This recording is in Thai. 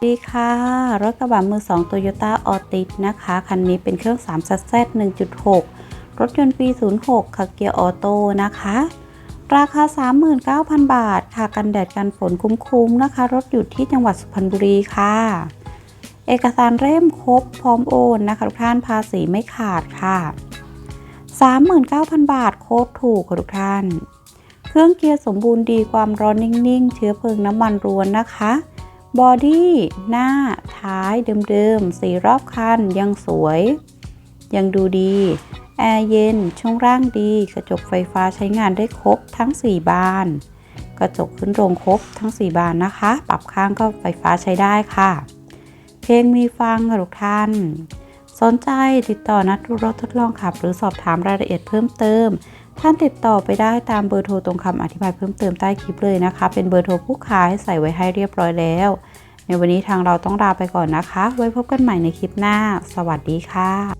สวัสดีค่ะ รถกระบะมือ2 Toyota a l t i s นะคะ คันนี้เป็นเครื่อง3 z z 1.6 รถยนต์ปี 06 ค่ะ เกียร์ออโต้นะคะ ราคา 39,000 บาท ค่ะ กันแดดกันฝนคุ้มๆนะคะ รถอยู่ที่จังหวัดสุพรรณบุรีค่ะ เอกสารเล่มครบพร้อมโอนนะคะ ทุกท่านภาษีไม่ขาดค่ะ 39,000 บาทโคตรถูกค่ะทุกท่าน เครื่องเกียร์สมบูรณ์ดีความร้อนนิ่งๆ เชื้อเพลิงน้ำมันรวนนะคะ บอดี้หน้าท้ายเดิมๆสีรอบคันยังสวย ยังดูดี แอร์เย็น ช่วงร่างดี กระจกไฟฟ้าใช้งานได้ครบทั้ง 4 บาน กระจกขึ้นโรงครบทั้ง 4 บานนะคะ ปรับข้างก็ไฟฟ้าใช้ได้ค่ะ เพลงมีฟังค่ะทุกท่าน สนใจติดต่อนัดดูรถทดลองขับ หรือสอบถามรายละเอียดเพิ่มเติม ท่านติดต่อไปได้ตามเบอร์โทรตรงคำอธิบายเพิ่มเติมใต้คลิปเลยนะคะ เป็นเบอร์โทรผู้ขายใส่ไว้ให้เรียบร้อยแล้ว ในวันนี้ทางเราต้องลาไปก่อนนะคะ ไว้พบกันใหม่ในคลิปหน้า สวัสดีค่ะ